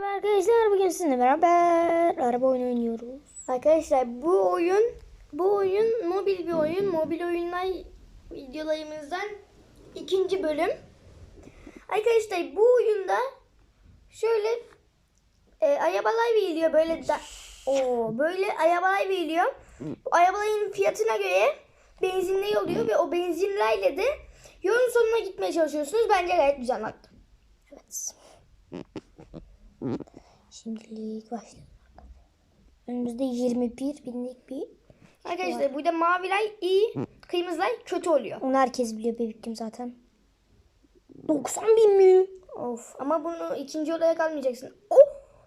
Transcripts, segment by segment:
Merhaba Arkadaşlar bugün sizinle beraber araba oyunu oynuyoruz. Arkadaşlar bu oyun bu oyun mobil bir oyun. Mobil oyunlar videolarımızdan ikinci bölüm. Arkadaşlar bu oyunda şöyle e, arabalar veriliyor böyle da, o böyle arabalar veriliyor. Bu arabaların fiyatına göre benzinli oluyor ve o benzinlerle de yolun sonuna gitmeye çalışıyorsunuz. Bence gayet güzel hatta. Evet. Şimdilik başlayalım. Önümüzde 21 binlik bir. Arkadaşlar burada maviler iyi, kırmızılar kötü oluyor. Onu herkes biliyor bebektim zaten. 90 bin mi? Of ama bunu ikinci olarak almayacaksın. Oh!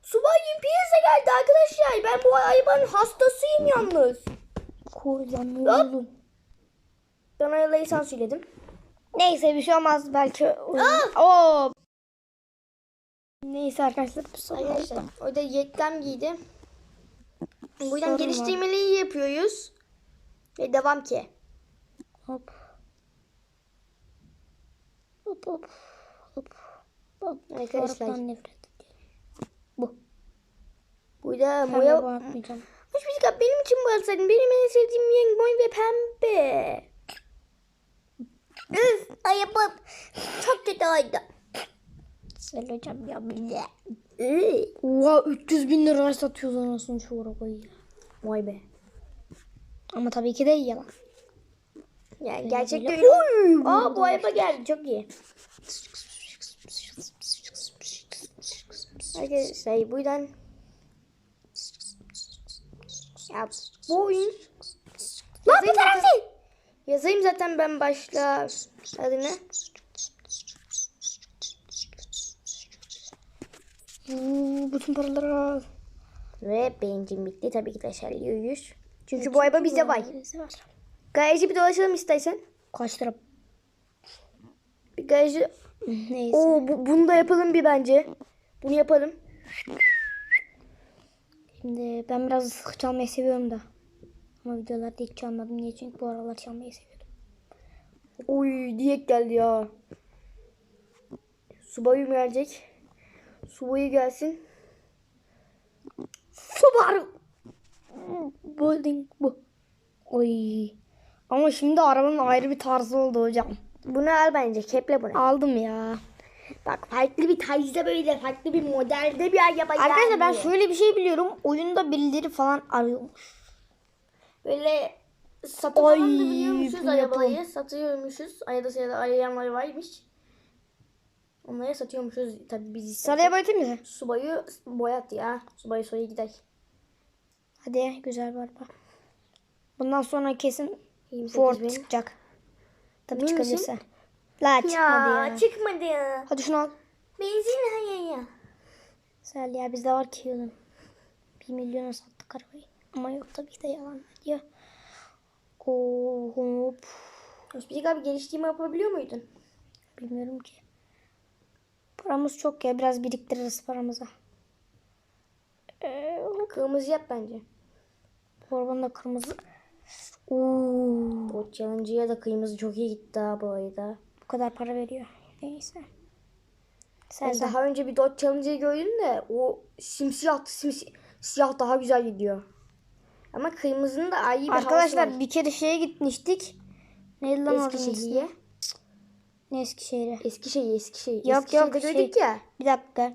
Subay Piyasa geldi arkadaşlar. Ben bu arabanın hastasıyım yalnız. Kocaman Hop. oğlum. Ben arabayı sansürledim. Neyse bir şey olmaz belki. oyun- Oo. Neyse arkadaşlar bu son Arkadaşlar orada yeklem giydi. Buradan Sorun var. geliştirmeleri yapıyoruz. Ve devam ki. Hop. Hop hop. Hop. Hop. Arkadaşlar. Nefret ediyorum. Bu. Burada Pembe boya... boyatmayacağım. Hoş bir dakika benim için boyasaydın. Benim en sevdiğim renk mor ve pembe. Üf arabam çok kötü oldu. Söyleyeceğim ya bile. Oha 300 bin liraya satıyoruz anasını şu arabayı. Vay be. Ama tabii ki de yalan. Yani gerçekten öyle. Aa bu araba geldi çok iyi. Arkadaşlar buradan ya bu oyun Lan bu taraf değil. yazayım zaten ben başla adını. Oo, bütün paraları al. Ve benzin bitti tabii ki de şerliyoruz. Çünkü bu araba bizde var. Garajı bir dolaşalım istersen. Kaç lira? Bir garajı. Neyse. Oo bu, bunu da yapalım bir bence. Bunu yapalım. Şimdi ben biraz çalmayı seviyorum da. Ama videolarda hiç çalmadım. Niye? Çünkü bu aralar çalmayı seviyordum. Oy diyek geldi ya. Subaru gelecek. Subaru gelsin. Subaru. Building bu. Oy. Ama şimdi arabanın ayrı bir tarzı oldu hocam. Bunu al bence. Keple bunu. Aldım ya. Bak farklı bir tarzda böyle farklı bir modelde bir araba Arkadaşlar ben şöyle bir şey biliyorum. Oyunda birileri falan arıyormuş. Böyle satın Ay, falan da biliyormuşuz bunu arabayı. Satıyormuşuz. Arada sırada arayanlar varmış. Onlara satıyormuşuz. Tabii biz Sarıya boyatayım mı? Subaru boyat ya. Subaru soya gider. Hadi güzel bir araba. Bundan sonra kesin 28 Ford bin. çıkacak. Tabii Emin misin? çıkabilirse. La çıkmadı ya. Ya, çıkmadı ya. Hadi şunu al. Benzin hayır ya. Güzel ya bizde var ki yılın. Bir milyona sattık arabayı. Ama yok tabii ki de yalan diyor. Oo, hop. Hospitik abi geliştirme yapabiliyor muydun? Bilmiyorum ki. Paramız çok ya. Biraz biriktiririz paramızı. Ee, Kırmızı yap bence. bu arabanın da kırmızı. Oo, O challenge'ya da kırmızı çok iyi gitti ha bu arada. bu kadar para veriyor. Neyse. Ben Sen daha önce bir Dodge Challenger'ı gördüm de o simsiyah simsiyah siyah daha güzel gidiyor. Ama kırmızının da iyi bir Arkadaşlar bir kere şeye gitmiştik. Neydi lan Eskişehir'e. Ne Eskişehir'e? Eskişehir, Eskişehir. Yok, Eskişehir'de yok, gördük şey- ya. Bir dakika.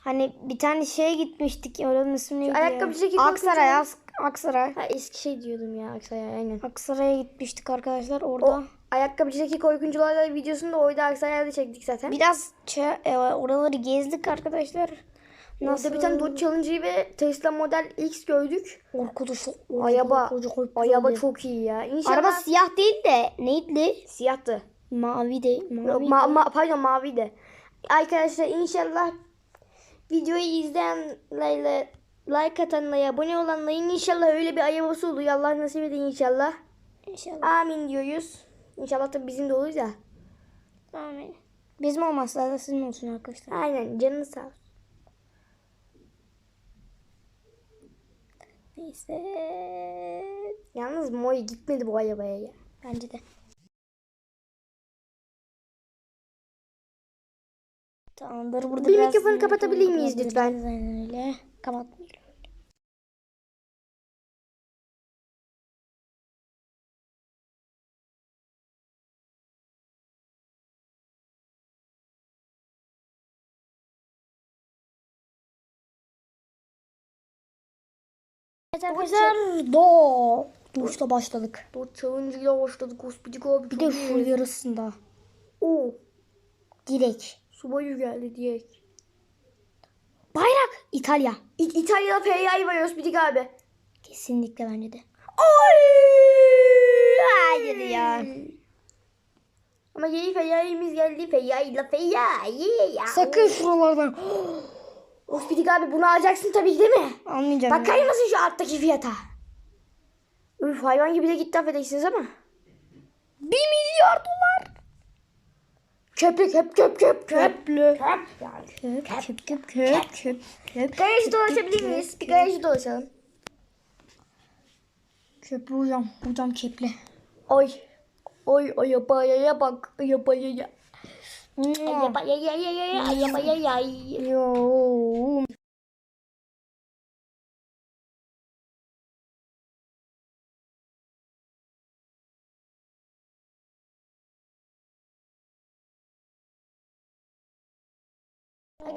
Hani bir tane şeye gitmiştik. Oranın ismi neydi ya? ayakkabıcıdaki Aksaray. As- Aksaray. Ha Eskişehir diyordum ya Aksaray aynen. Aksaray'a gitmiştik arkadaşlar. O Orada ayakkabıcıdaki korkuncularla videosunu da orada Aksaray'da çektik zaten. biraz ça- e, oraları gezdik arkadaşlar. Orada bir tane Dodge Challenger ve Tesla Model X gördük. Korkutucu, korkutucu. araba çok iyi ya. İnşallah Araba siyah değil de neydi? siyahtı. Mavi de. Yok, Mavi. ma- ma- pardon mavi de. Arkadaşlar inşallah videoyu izleyenlerle like atanlara abone olanların inşallah öyle bir arabası olur. Allah nasip eder inşallah. İnşallah. Amin diyoruz. İnşallah da bizim de olur ya. Amin. Bizim olmazsa da sizin olsun arkadaşlar. Aynen canınız sağ olsun. Neyse. Yalnız Moy gitmedi bu arabaya ya. Bence de. Tamamdır. Burada Bir mikrofonu kapatabilir miyiz lütfen? Öyle. Kapatmayalım. Arkadaşlar do. Duşla başladık. Bu challenge'ıyla başladık hospitik abi. Bir de full yarısında. Oo. Direkt. Subayu geldi direkt. Bayrak. İtalya. İ- İtalya'da Feyyai var hospitik abi. Kesinlikle bence de. Oy! Hayır ya. Ama yeni Feyyai'miz geldi. Feyyai la Feyyai ya. Sakın şuralardan. Hospitik abi bunu alacaksın tabii ki değil mi? Almayacağım. Bakar mısın şu alttaki fiyata? Üf hayvan gibi de gitti affedersiniz ama. 1 milyar dolar. Köplük köp köp köp köp. Köplü. Köp yani. Köp köp köp köp köp köp. Garajı dolaşabilir miyiz? Bir garajı dolaşalım. Köprü hocam. Hocam köple. Oy. Oy oy yapayaya bak. Yapayaya. Yapayaya yapayaya. Yo.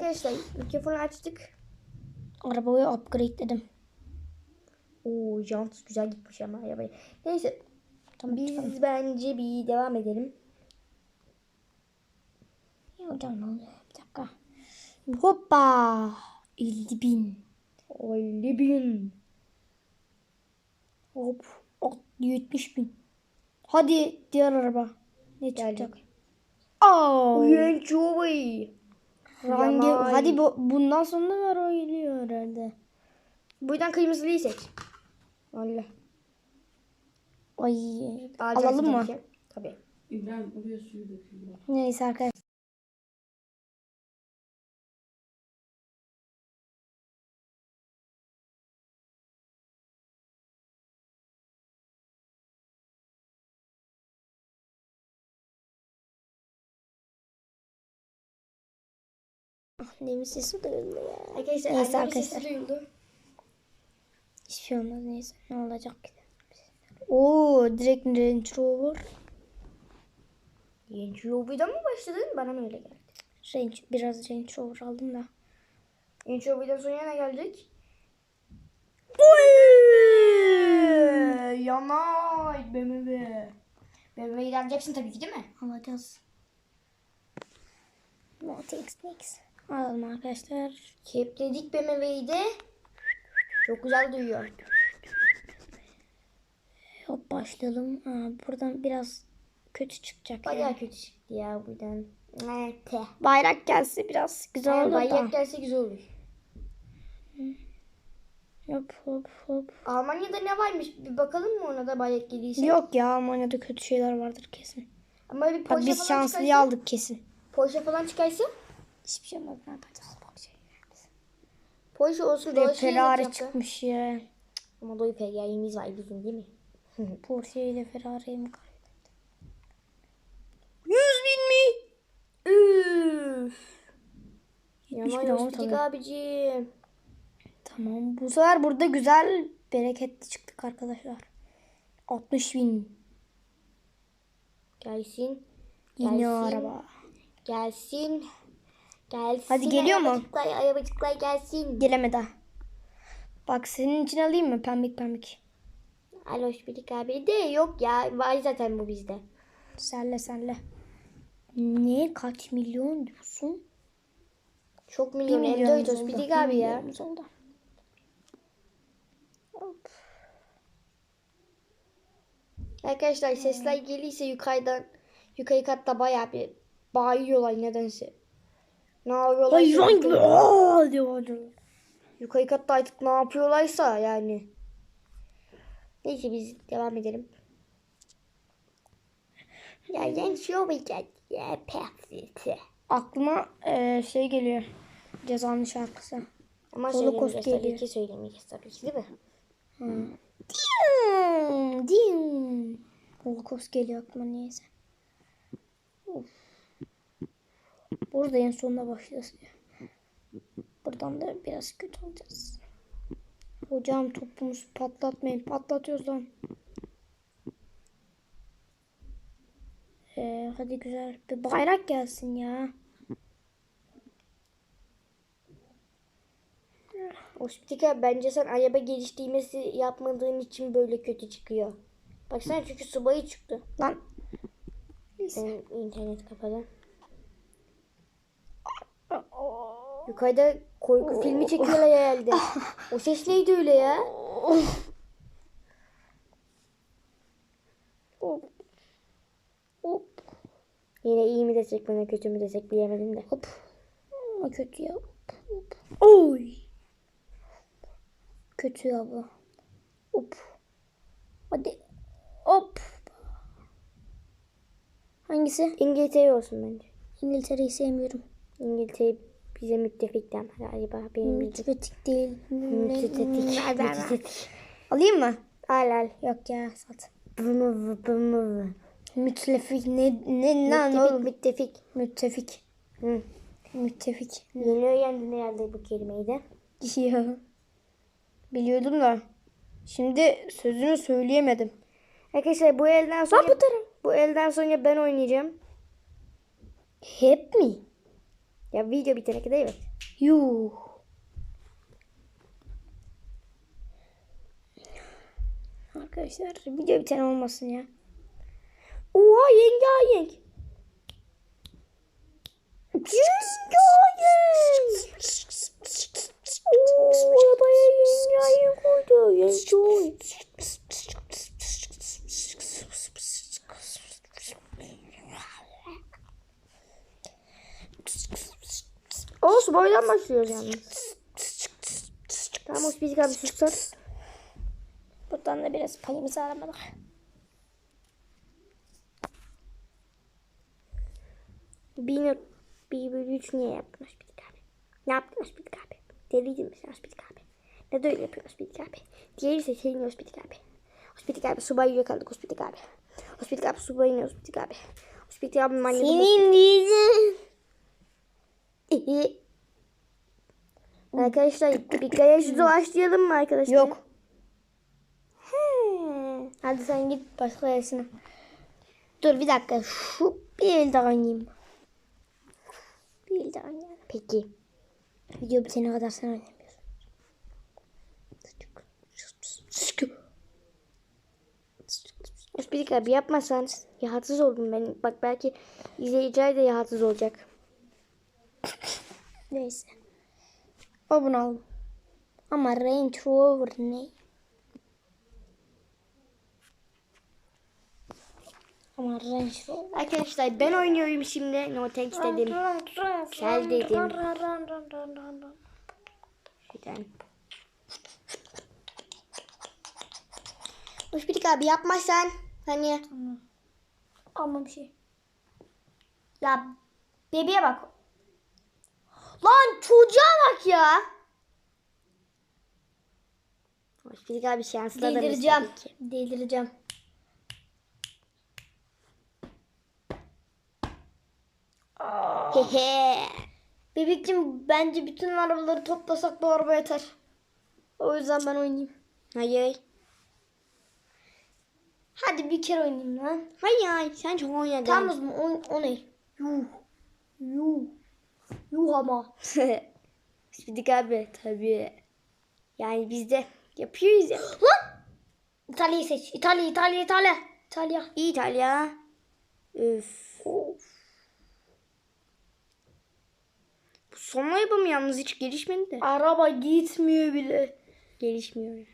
Arkadaşlar mikrofonu açtık. Arabayı upgrade'ledim. Oo jant güzel gitmiş ama arabaya. Neyse Tamam biz çıkalım. bence bir devam edelim. Ya hocam ne oluyor? Bir dakika. Hoppa. 50 bin. Oy bin. Hop. At, 70 bin. Hadi diğer araba. Ne çıkacak? Aa. Uyan çubuğu. Rangi, Yaman. hadi bu, bundan sonra bir araba geliyor herhalde. Buradan kırmızılıyı seç. Allah. Ay. Alalım mı? tabii. İbrahim oraya suyu döküyor. Neyse arkadaşlar. Annemin sesi duyuldu ya. Arkadaşlar Neyse annemin sesi arkadaşlar. duyuldu. Hiçbir şey olmaz neyse. Ne olacak ki? Oo direkt Range Rover. Yeni çubuğuyla mı başladın? Bana mı öyle geldi? Range, biraz Range Rover aldım da. Yeni çubuğuyla sonra ne geldik? Yanay BMW. BMW'yi alacaksın tabii ki değil mi? Alacağız. No thanks thanks. Alalım arkadaşlar. Kepledik BMW'yi de. Çok güzel duyuyor. Hop başlayalım. Aa, buradan biraz kötü çıkacak. Bayağı yani. kötü çıktı ya buradan. Evet. Bayrak gelse biraz güzel Yani olur bayrak da. gelse güzel olur. Hop hop hop. Almanya'da ne varmış? Bir bakalım mı ona da bayrak geliyse. Yok ya Almanya'da kötü şeyler vardır kesin. Ama bir Bak biz şanslıyı çıkarsa. aldık kesin. Porsche falan çıkarsa. Hiçbir şey olmaz ne yapacağız? Porsche olsun Ve dolaşırız Ferrari etrafta. çıkmış ya. Ama doyu Ferrari'miz var bizim değil mi? Porsche ile Ferrari'yi mi kaybettik? 100 bin mi? Üf. Yaman tabii. abicim. Tamam bu sefer burada güzel bereketli çıktık arkadaşlar. 60 bin. Gelsin. Yine Gelsin. araba. Gelsin. Gelsin. Hadi geliyor mu? Arabacıklar, arabacıklar gelsin. Gelemedi. ha. Bak senin için alayım mı pembik pembik? Aloş Bilik abi de yok ya. Var zaten bu bizde. Senle senle. Ne kaç milyon diyorsun? Çok Bir milyon. milyon Endoritos oldu. Bilik Bir abi ya. oldu. Hop. Arkadaşlar sesler geliyse yukarıdan yukarı katta bayağı bir bağırıyorlar nedense. Ne yapıyorlar? Hayvan gibi aa diyor. Yukarı katta artık ne yapıyorlarsa yani. Neyse biz devam edelim. Ya genç olmayacak. Ya pefsiti. Aklıma eee, şey geliyor. Cezanın şarkısı. Ama Holocaust tabii geliyor. ki söylemeyeceğiz tabii ki değil mi? Dim, dim. Holocaust geliyor aklıma niyeyse. Of. Burada en sonuna başlasın. Buradan da biraz kötü olacağız. Hocam topumuzu patlatmayın. Patlatıyoruz lan. Ee, hadi güzel. Bir bayrak gelsin ya. Hospitika bence sen araba geliştirmesi yapmadığın için böyle kötü çıkıyor. Baksana çünkü subayı çıktı. Lan. Benim internet kapalı. Yukarıda korku filmi çekiyorlar herhalde. o ses neydi öyle ya? Hop. Hop. Yine iyi mi desek bana kötü mü desek bilemedim de. Hop. Ama kötü ya. Hop. Hop. Oy. Kötü ya bu. Hop. Hadi. Hop. Hangisi? İngiltere olsun bence. İngiltere'yi sevmiyorum. İngiltere bize müttefikten galiba benim. Müttefikik değil. Müttefikik. Müttefikik. Alayım mı? Al al. Yok ya sat. Bımı bımı. Müttefik ne ne lan Müttefik oğlum? müttefik. Müttefik. Hı. Müttefik. Yeni öğrendin herhalde bu kelimeyi de. Ya. Biliyordum da. Şimdi sözünü söyleyemedim. Arkadaşlar bu elden sonra bu elden sonra ben oynayacağım. Hep mi? Ya video bitene kadar evet. Yuh. Arkadaşlar video biten olmasın ya. Oha yenge ayenk. Yenge ayenk. Oo, arabaya yenge ayenk koydu. Yenge ayenk. Olsun boydan başlıyoruz yalnız. Tamam hoş bir abi susar. Buradan da biraz payımızı alamadık. Bir, not- bir bölü üç niye yaptın Hospitik abi? Ne yaptın Hospitik abi? Deliydin mi sen Hospitik abi? Ne de öyle yapıyorsun Hospitik abi? Diğeri seçeneğin Hospitik abi. Hospitik abi subay yakaldık Hospitik abi. Hospitik abi subayın Hospitik abi. Hospitik abi manyak. Senin diyeceğim. Arkadaşlar bir garaj dolaştıralım mı arkadaşlar? Yok. He. Hadi sen git başka yerisine. Dur bir dakika. Şu bir el daha oynayayım. Bir el daha. Peki. Video bitene kadar sen oynamıyorsun. Hospitik abi yapmasan rahatsız oldum ben. Bak belki izleyiciler de rahatsız olacak. Neyse. O bunu aldım. Ama Range Rover ne? Ama Range Rover. Arkadaşlar ben oynuyorum şimdi. No thanks dedim. Gel dedim. Şuradan. Hospitik abi yapmazsan hani Alma bir şey. Ya bebeğe bak. Lan çocuğa bak ya. Hospitik abi şanslı adamız Delireceğim. Delireceğim. Hehe. Bebekciğim bence bütün arabaları toplasak bu araba yeter. O yüzden ben oynayayım. Hayır. Hadi bir kere oynayayım lan. Hayır sen çok oynadın. Tamam o zaman o, o ne? Yuh. Yuh. Yuh ama. Hospitik abi tabii. Yani biz de yapıyoruz ya. Lan! İtalya'yı seç. İtalya, İtalya, İtalya. İtalya. İtalya. Üf. Bu son arabam yalnız hiç gelişmedi de. Araba gitmiyor bile. Gelişmiyor.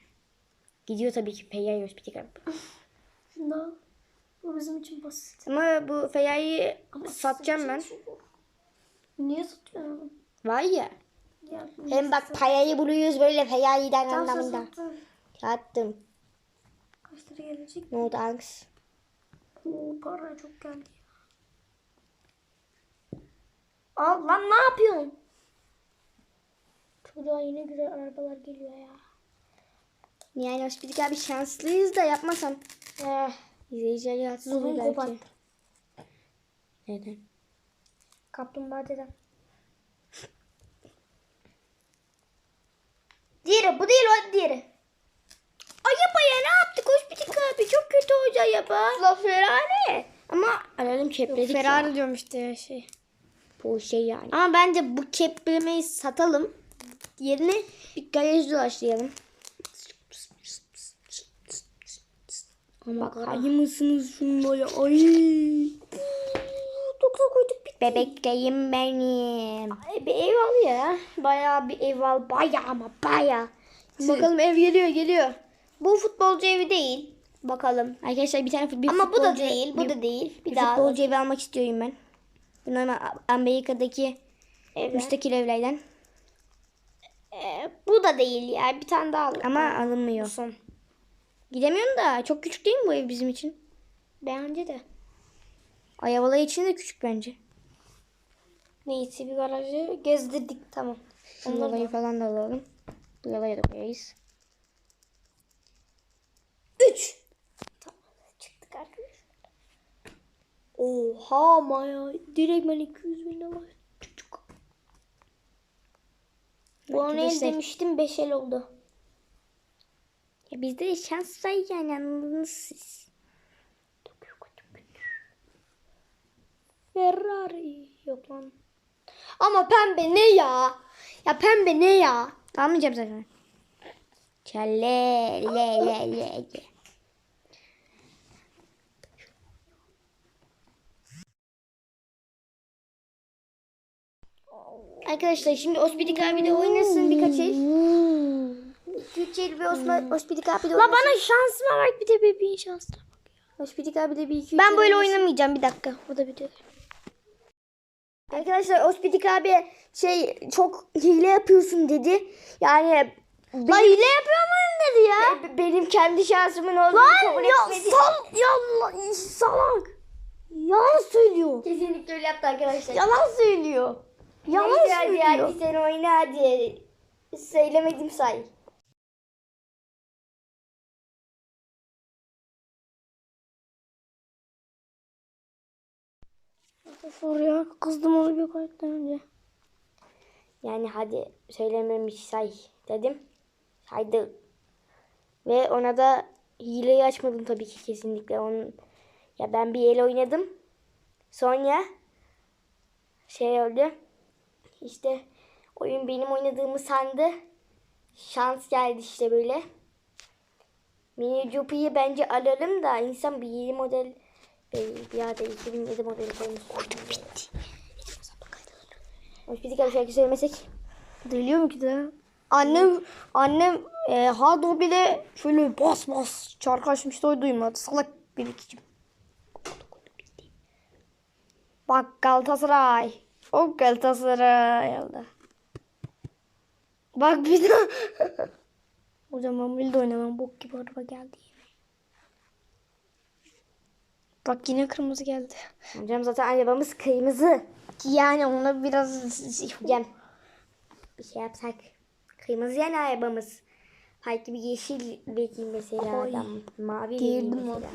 Gidiyor tabii ki Feyyai Hospitik abi. Şunda. Bu bizim için basit. Ama bu Feyyai'yi satacağım ben. Niye satıyorsun? Var ya. Ya, Hem bak payayı buluyoruz böyle Feyyai'den Tamam, anlamında. sattım. Sattım. Kaç lira gelecek? Ne oldu Anks? Oo, para çok geldi. Al lan ne yapıyorsun? Çocuğa yine güzel arabalar geliyor ya. Yani Hospitik abi şanslıyız da yapmasam. Eh, İzleyiciler rahatsız olur belki. Neden? Kaplumbağa dedem. Diğeri bu değil o diğeri. Ayıp ya ne yaptık Hoşpitik abi çok kötü hoca ayıpa. La Ferrari. Ama alalım kepledik Ferrari diyorum işte ya şey. Bu şey yani. Ama bence bu keplemeyi satalım. Yerine bir garaj dolaşlayalım. Ama Bakar mısınız şunlara? Ay. Doksa koyduk. Bebekleyim benim. Ay, bir ev al ya. Bayağı bir ev al. Bayağı ama bayağı. Bakalım ev geliyor geliyor. Bu futbolcu evi değil. Bakalım. Arkadaşlar bir tane bir Ama bu da değil. Bu da değil. Bir, daha futbolcu evi almak istiyorum ben. Bu normal Amerika'daki müstakil evlerden. Ee, bu da değil ya. Bir tane daha al. Ama alınmıyor. Son. Gidemiyorum da. Çok küçük değil mi bu ev bizim için? Bence de. Ayavalı için de küçük bence. Neyse bir garajı gezdirdik tamam. Şunları falan da alalım. Buralara da koyarız. Üç. Tamam çıktık arkadaşlar. Oha Maya. Direkt ben 200 bin lira. Çocuk. Bu Arkadaşlar- demiştim 5 el oldu. Ya bizde de şans var yani anladınız siz. Ferrari. Yok lan. Ama pembe ne ya? Ya pembe ne ya? Almayacağım zaten. Çelle le le le le. Arkadaşlar şimdi Ospidik abi de oynasın birkaç el. El bir Osman, Ospidik abi de La oynasın. bana şansıma bak bir de bebeğin şansına bak. Ospidik abi de bir iki üç Ben el böyle oynasın. oynamayacağım bir dakika. O da bitiyor. Arkadaşlar Ospidik abi şey çok hile yapıyorsun dedi. Yani La hile yapıyor muyum dedi ya. be- benim kendi şansımın olduğunu kabul Lan ya etmedi. sal ya la- salak. Yalan söylüyor. Kesinlikle öyle yaptı arkadaşlar. Yalan söylüyor. Yalan Neyse hadi, söylüyor. hadi sen oyna hadi. Söylemedim say. Sor ya kızdım onu bir kayıttan önce. Yani hadi söylememiş say dedim. Saydı. Ve ona da hileyi açmadım tabii ki kesinlikle. Onun ya ben bir el oynadım. Sonra şey oldu. İşte oyun benim oynadığımı sandı. Şans geldi işte böyle. Mini Jupi'yi bence alalım da insan bir yeni model bir, yerde 2007 modeli koymuş. Koyduk bitti. Hoş bir şarkı söylemesek. Duyuluyor mu ki de? Annem annem e, Hado bile şöyle bas bas şarkı açmıştı o duymadı. Salak bir ikicim. Bak Galatasaray. O Galatasaray oldu. Bak bir daha. Ben böyle de oynamam. Bok gibi araba geldi. Bak yine kırmızı geldi. Hocam zaten arabamız kırmızı. Yani ona biraz Hocam bir şey yapsak. Kırmızı yani arabamız. Farklı bir yeşil vereyim mesela Oy. adam. Mavi vereyim mesela.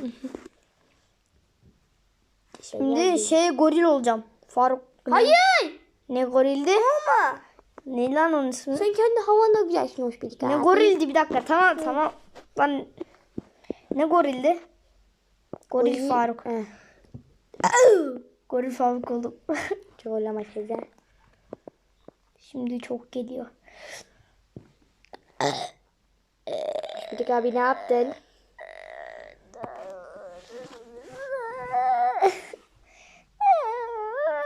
Şimdi geldi. şey goril olacağım. Faruk. Hayır. Ne gorildi? Ama. Ne lan onun ismi? Sen kendi havanda güzelsin hoş bir Ne gorildi bir dakika tamam tamam. Lan ne gorildi? Goril Faruk. Eh, Goril Faruk oldum. Çoğulama teyze. Şimdi çok geliyor. Hoş abi ne yaptın?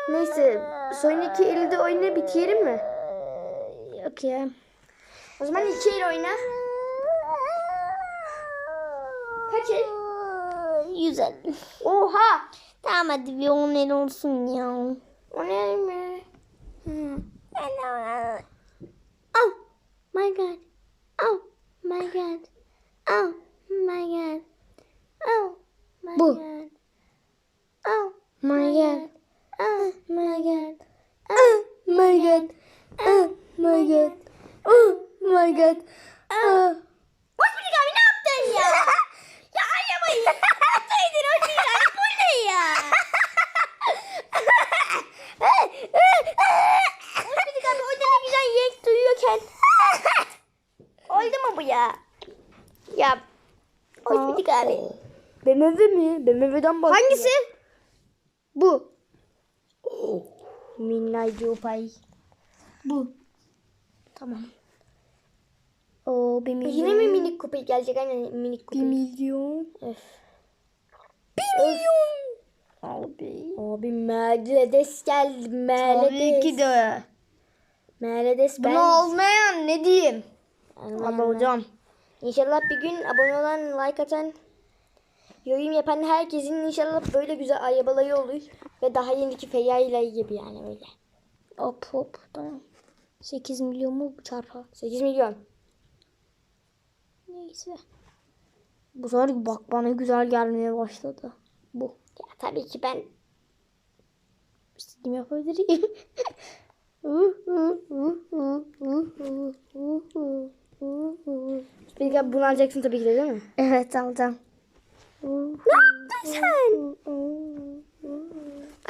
Neyse sonraki elde oyunu bitirelim mi? Yok ya. O zaman iki el oyna. Kaç el? Güzel. Oha! Tamam hadi bir on el olsun ya. O ne mi? Oh my god. Oh my god. Oh my god. Oh my Bu. god. Oh my god. Oh my god. Oh my god. Oh my god. Oh my god. Oh. Hoş bulduk abi ne yaptın ya? ya arabayı yapsaydın hoş bulduk abi bu ne ya? Hospidik abi orada ne güzel yek duyuyorken. Oldu mu bu ya? Ya. Hospidik abi. BMW mi? BMW'den bahsediyor. Hangisi? Bu. Minnay Cupay. Bu. Tamam. O bir milyon. Yine mi minik kupi gelecek? Aynen minik Bir kupi. milyon. Öf. Bir milyon. Abi. Abi Mercedes geldi. Mercedes. Tabii ki de. Mercedes ben. Bunu almayan ne diyeyim? Almayan Ama hocam. İnşallah bir gün abone olan, like atan, yorum yapan herkesin inşallah böyle güzel arabaları olur. Ve daha yeniki feyyayla gibi yani öyle. Hop hop. Tamam. 8 milyon mu çarpı? 8 milyon. Neyse. Bu sefer bak bana güzel gelmeye başladı. Bu. Ya tabii ki ben İstediğim yapabilirim. Abi bunu alacaksın tabii ki de değil mi? evet alacağım. Ne yaptın sen?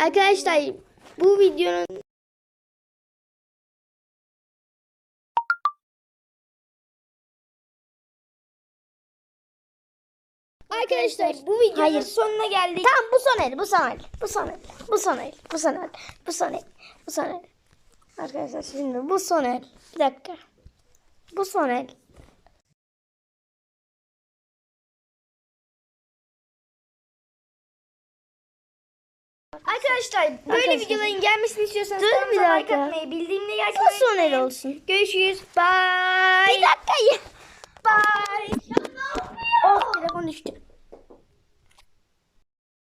Arkadaşlar bu videonun Arkadaşlar bu videonun Hayır. sonuna geldik. Tamam bu son el, bu son el, bu son el, bu son el, bu son el, bu son el, bu son el. Arkadaşlar şimdi bu son el. Bir dakika. Bu son el. Arkadaşlar böyle Arkadaşlar. videoların gelmesini istiyorsanız Dur bir like dakika. atmayı, bildirimleri Bu açmayı son el unutmayın. olsun. Görüşürüz. Bye. Bir dakika. Bye. Oh telefon düştü.